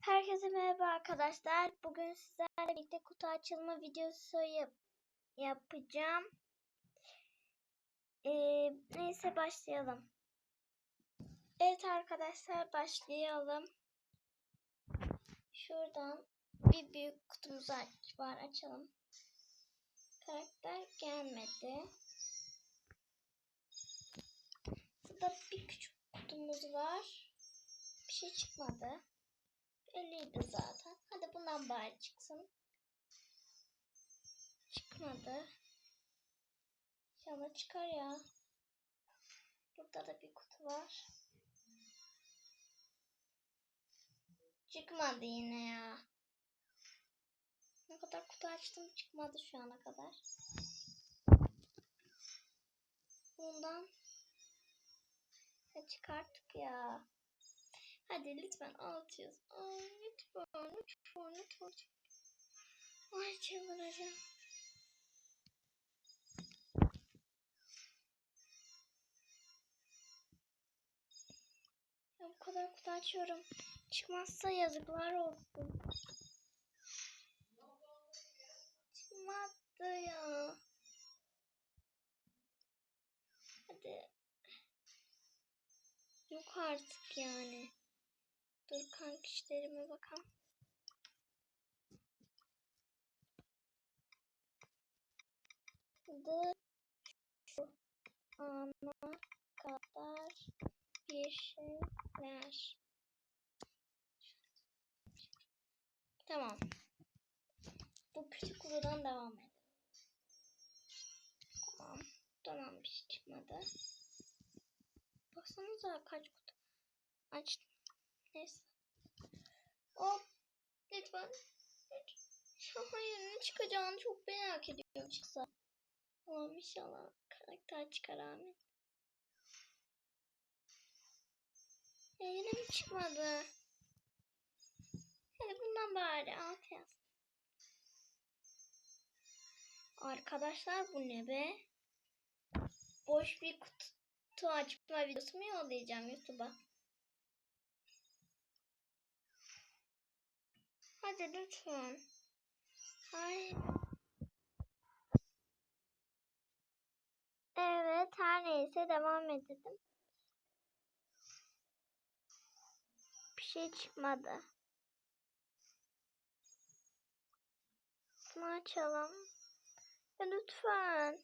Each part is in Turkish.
Herkese merhaba arkadaşlar. Bugün sizlerle birlikte kutu açılma videosu yap- yapacağım. Ee, neyse başlayalım. Evet arkadaşlar başlayalım. Şuradan bir büyük kutumuz var açalım. Karakter gelmedi. Burada bir küçük kutumuz var. Bir şey çıkmadı. Öyleydi zaten. Hadi bundan bari çıksın. Çıkmadı. İnşallah çıkar ya. Burada da bir kutu var. Çıkmadı yine ya. Ne kadar kutu açtım çıkmadı şu ana kadar. Bundan ya çıkarttık ya. Hadi lütfen 600. 600. Bunu tut. Ay çevireceğim. Ya bu kadar kutu açıyorum. Çıkmazsa yazıklar olsun. Çıkmadı ya. Hadi. Yok artık yani. Dur kanka işlerime bakalım. Dı şu ana kadar bir şeyler. Tamam. Bu küçük kutudan devam edelim. Tamam. Tamam bir şey çıkmadı. Baksanıza kaç kutu açtım. Neyse. Hop. Lütfen. Hayır ne çıkacağını çok merak ediyorum çıksa. Allah'ım inşallah karakter çıkar amin. Ya yine mi çıkmadı? Hadi bundan bari alt yaz. Arkadaşlar bu ne be? Boş bir kutu açma videosu mu yollayacağım YouTube'a? Hadi lütfen. Hayır. Evet her neyse devam edelim. Bir şey çıkmadı. Bunu açalım. Ya lütfen.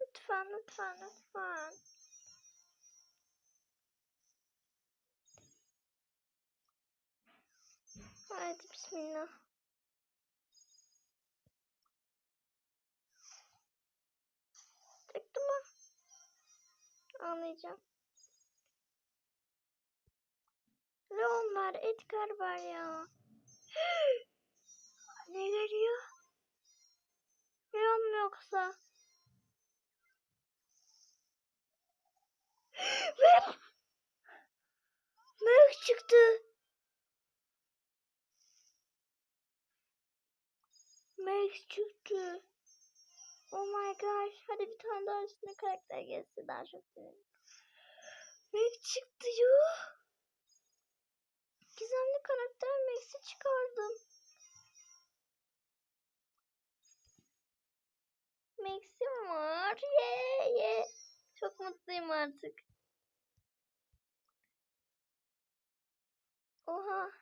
Lütfen lütfen lütfen. Haydi bismillah. Çıktı mı? Anlayacağım. Leon var, Edgar var ya. ne geliyor? Leon mu yoksa? Ve Melek çıktı. Max çıktı. Gosh. Hadi bir tane daha üstüne karakter gelse daha çok sevinirim. Max çıktı yuh. Gizemli karakter Max'i çıkardım. Max'im var. Ye ye. Çok mutluyum artık. Oha.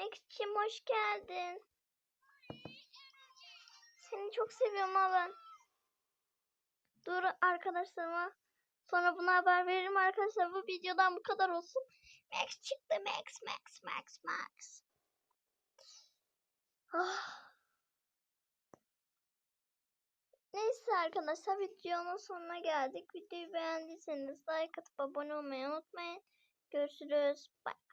Max'cim hoş geldin. Seni çok seviyorum ha ben. Dur arkadaşlarıma. Sonra buna haber veririm arkadaşlar. Bu videodan bu kadar olsun. Max çıktı. Max, Max, Max, Max. Ah. Neyse arkadaşlar videonun sonuna geldik. Videoyu beğendiyseniz like atıp abone olmayı unutmayın. Görüşürüz. Bye.